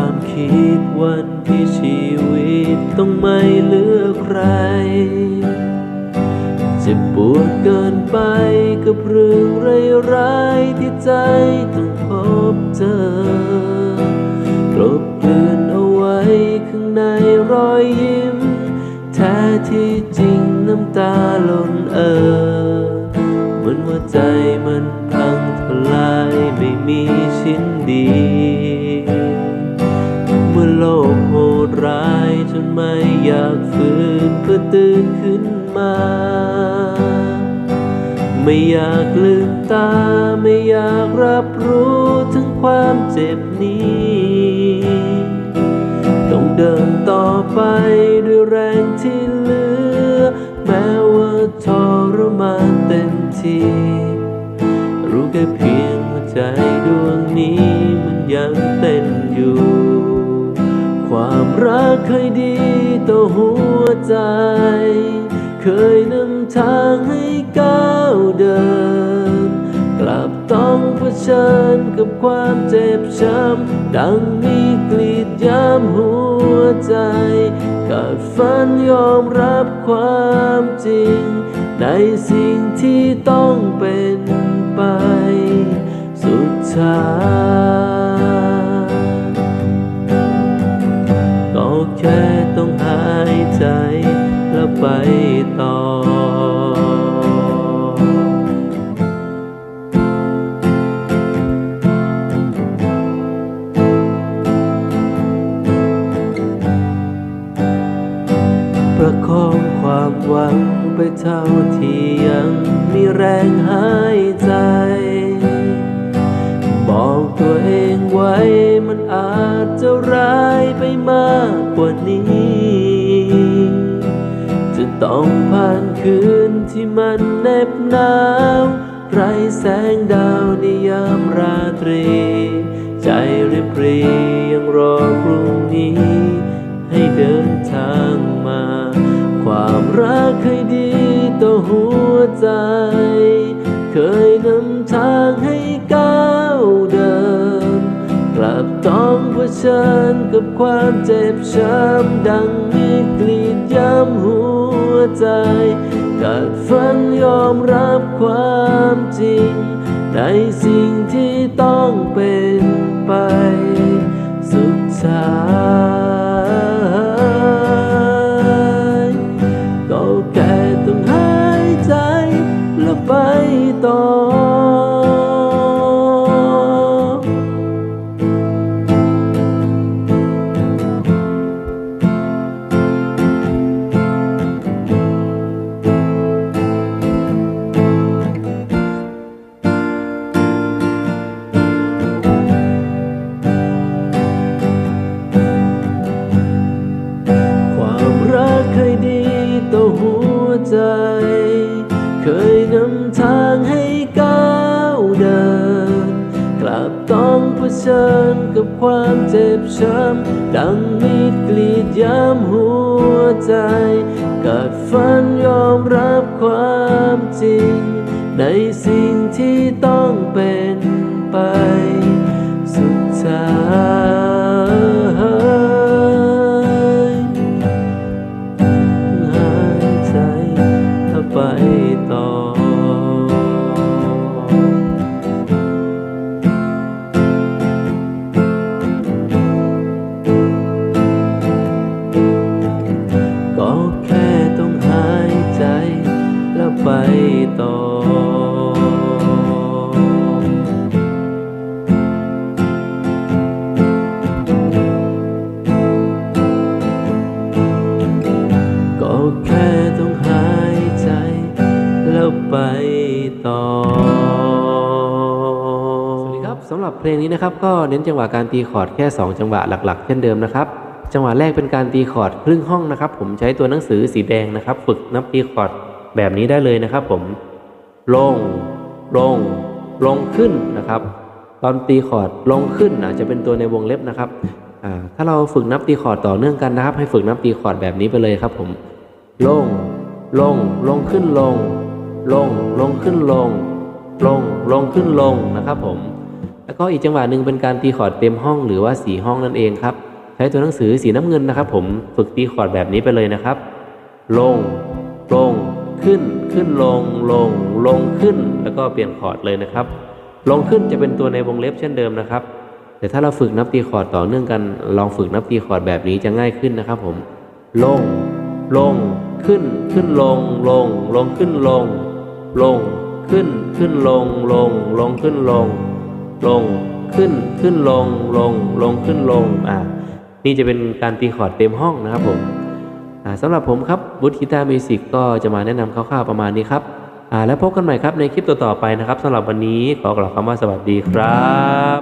ความคิดวันที่ชีวิตต้องไม่เหลือใครเจ็บปวดเกินไปกับเรื่องร้ายๆที่ใจต้องพบเจอกลบเกลื่อนเอาไว้ข้างในรอยยิ้ม แท้ที่จริงน้ำตาหล่นเอ่อ อยากฝืนเพื่อตื่นขึ้นมา ไม่อยากลืมตาไม่อยากรับรู้ถึงความเจ็บนี้ ต้องเดินต่อไปด้วยแรงที่เหลือ แม้ว่าทรมานเต็มทีรู้แค่เพียงว่าใจดวงนี้มันยังเต้นอยู่ ความรักเคยดี หัวใจ เคยนำทางให้ก้าวเดิน กลับต้องเผชิญกับความเจ็บช้ำ ดังมีกรีดยามหัวใจกัดฟันยอมรับความจริง ในสิ่งที่ต้องเป็นไป สุดท้าย หวังไปเท่าที่ยังมีแรงหายใจ บอกตัวเองไว้มันอาจจะร้ายไปมากกว่านี้ จะต้องผ่านคืนที่มันเหน็บหนาว ไรแสงดาวในยามราตรี ต้องเผชิญกับความเจ็บช้ำดังมีกรีดย้ำหัวใจกัดฟันยอมรับความจริง ในสิ่งที่ต้องเป็นไปสุดท้าย ช้ำดังมีดกรีดย้ำหัวใจ กัดฟันยอมรับความจริง ในสิ่งที่ต้องเป็นไป สุดท้ายหายใจถ้าไปต่อ สำหรับเพลงนี้นะครับก็เน้นจังหวะการตีคอร์ดแค่ 2 จังหวะหลักๆ เช่นเดิมนะครับ จังหวะแรกเป็นการตีคอร์ดครึ่งห้องนะครับ ผมใช้ตัวหนังสือสีแดงนะครับ ฝึกนับตีคอร์ดแบบนี้ได้เลยนะครับ ผม ลง ลง ลงขึ้นนะครับ ตอนตีคอร์ดลงขึ้นอาจจะเป็นตัวในวงเล็บนะครับถ้าเราฝึกนับตีคอร์ดต่อเนื่องกันนะครับ ให้ฝึกนับตีคอร์ดแบบนี้ไปเลยครับ ผม ลง ลง ลงขึ้นลง ลง ลงขึ้นลง ลง ลงขึ้นลงนะครับ ผม แล้วก็อีกจังหวะหนึ่งเป็นการตีคอร์ดเต็มห้องหรือว่าสีห้องนั่นเองครับ ใช้ตัวหนังสือสีน้ำเงินนะครับ ผมฝึกตีคอร์ดแบบนี้ไปเลยนะครับ ลง ลง ขึ้น ขึ้นลง ลง ลงขึ้น แล้วก็เปลี่ยนคอร์ดเลยนะครับ ลงขึ้นจะเป็นตัวในวงเล็บเช่นเดิมนะครับ แต่ถ้าเราฝึกนับตีคอร์ดต่อเนื่องกัน ลองฝึกนับตีคอร์ดแบบนี้จะง่ายขึ้นนะครับ ผม ลง ลง ขึ้น ขึ้นลง ลง ลงขึ้นลง ลง ขึ้น ขึ้นลง ลง ลงขึ้นลง ลงขึ้นขึ้นลงลงลงขึ้นลงอ่านี่จะเป็นการตีคอร์ดเต็มห้องนะครับผมอ่าสำหรับผมครับบุตกีตาร์มิวสิกก็จะมาแนะนำคร่าวๆประมาณนี้ครับอ่าแล้วพบกันใหม่ครับในคลิปต่อๆไปนะครับสำหรับวันนี้ขอกล่าวคำว่าสวัสดีครับ